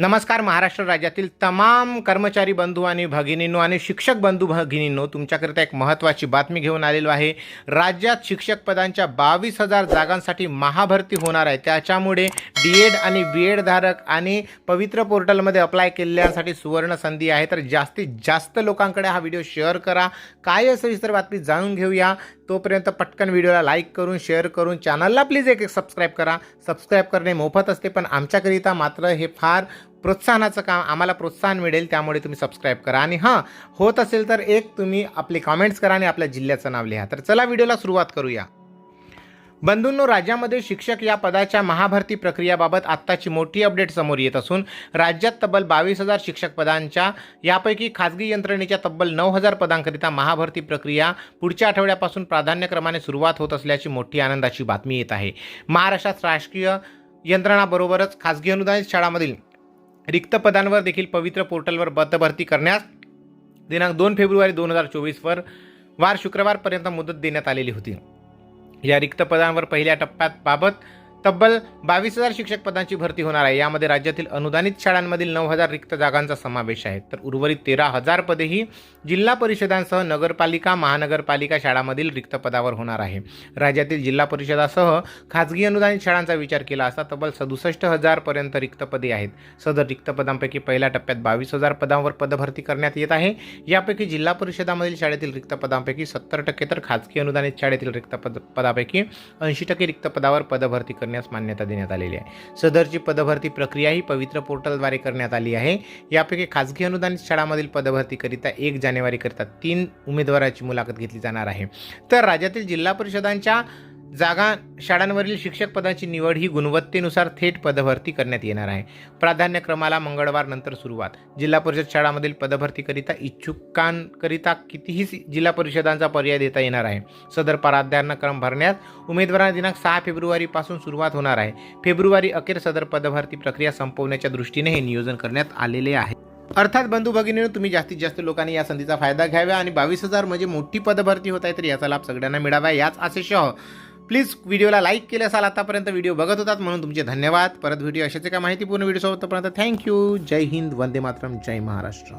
नमस्कार महाराष्ट्र राज्यातील तमाम कर्मचारी बंधू आणि भगिनींनो आणि शिक्षक बंधू भगिनींनो तुमच्याकरिता एक महत्त्वाची बातमी घेऊन आलेलो आहे. राज्यात शिक्षक पदांच्या बावीस हजार जागांसाठी महाभरती होणार आहे. त्याच्यामुळे डी एड आणि बी एड धारक आणि पवित्र पोर्टलमध्ये अप्लाय केलेल्यांसाठी सुवर्ण संधी आहे. तर जास्तीत जास्त लोकांकडे हा व्हिडिओ शेअर करा. काय आहे सविस्तर बातमी जाणून घेऊया. तोपर्यंत पटकन व्हिडिओला लाईक करून शेअर करून चॅनलला प्लीज एक एक सबस्क्राईब करा. सबस्क्राईब करणे मोफत असते पण आमच्याकरिता मात्र हे फार प्रोत्साहनाचं काम आम्हाला प्रोत्साहन मिळेल त्यामुळे तुम्ही सबस्क्राईब करा. आणि हां होत असेल तर एक तुम्ही आपले कॉमेंट्स करा आणि आपल्या जिल्ह्याचं नाव लिहा. तर चला व्हिडिओला सुरुवात करूया. बंधूंनो राज्यामध्ये शिक्षक या पदाच्या महाभरती प्रक्रियाबाबत आत्ताची मोठी अपडेट समोर येत असून राज्यात तब्बल बावीस हजार शिक्षक पदांच्या यापैकी खाजगी यंत्रणेच्या तब्बल नऊ हजार पदांकरिता महाभरती प्रक्रिया पुढच्या आठवड्यापासून प्राधान्यक्रमाने सुरुवात होत असल्याची मोठी आनंदाची बातमी येत आहे. महाराष्ट्रात राजकीय यंत्रणाबरोबरच खाजगी अनुदानित शाळांमधील रिक्त पदांवर देखील पवित्र पोर्टलवर पदभरती करण्यास दिनांक दोन फेब्रुवारी दोन हजार चोवीसवर वार शुक्रवारपर्यंत मुदत देण्यात आलेली होती. या रिक्त पदांवर पहिल्या टप्प्यात बाबत तब्बल बावीस हजार शिक्षक पदांची भरती होणार आहे. यामध्ये राज्यातील अनुदानित शाळांमधील नऊ हजार रिक्त जागांचा समावेश आहे. तर उर्वरित तेरा हजार पदेही जिल्हा परिषदांसह नगरपालिका महानगरपालिका शाळांमधील रिक्त पदावर होणार आहे. राज्यातील जिल्हा परिषदासह खाजगी अनुदानित शाळांचा विचार केला असता तब्बल सदुसष्ट हजारपर्यंत रिक्त पदे आहेत. सदर रिक्त पदांपैकी पहिल्या टप्प्यात बावीस हजार पदांवर पदभरती करण्यात येत आहे. यापैकी जिल्हा परिषदामधील शाळेतील रिक्त पदांपैकी सत्तर टक्के तर खाजगी अनुदानित शाळेतील रिक्त पद पदापैकी ऐंशी टक्के रिक्त पदावर पदभरती करण्यास मान्यता देण्यात आलेली आहे. सदरची पदभरती प्रक्रिया ही पवित्र पोर्टलद्वारे करण्यात आली आहे. यापैकी खाजगी अनुदानित शाळांमधील पदभरतीकरिता एक जानेवारीकरिता तीन उमेदवाराची मुलाखत घेतली जाणार आहे. तर राज्यातील जिल्हा परिषदांच्या जागा शाळांवरील शिक्षक पदांची निवड ही गुणवत्तेनुसार थेट पदभरती करण्यात येणार आहे. प्राधान्यक्रमाला मंगळवार नंतर सुरुवात. जिल्हा परिषद शाळांमधील पदभरतीकरिता इच्छुकांकरिता कितीही जिल्हा परिषदांचा पर्याय देता येणार आहे. सदर प्राधान्यक्रम भरण्यास उमेदवारांना दिनांक सहा फेब्रुवारीपासून सुरुवात होणार आहे. फेब्रुवारी अखेर सदर पदभरती प्रक्रिया संपवण्याच्या दृष्टीने हे नियोजन करण्यात आलेले आहे. अर्थात बंधू भगिनीनं तुम्ही जास्तीत जास्त लोकांनी या संधीचा फायदा घ्यावा आणि बावीस हजार म्हणजे मोठी पदभरती होत आहे तर याचा लाभ सगळ्यांना मिळावा. याच आशेसह प्लीज व्हिडिओला लाईक केले असाल आतापर्यंत व्हिडिओ बघत होतात म्हणून तुमचे धन्यवाद. परत व्हिडिओ अशाच एका माहितीपूर्ण व्हिडिओ सोबतपर्यंत थँक्यू. जय हिंद वंदे मातरम जय महाराष्ट्र.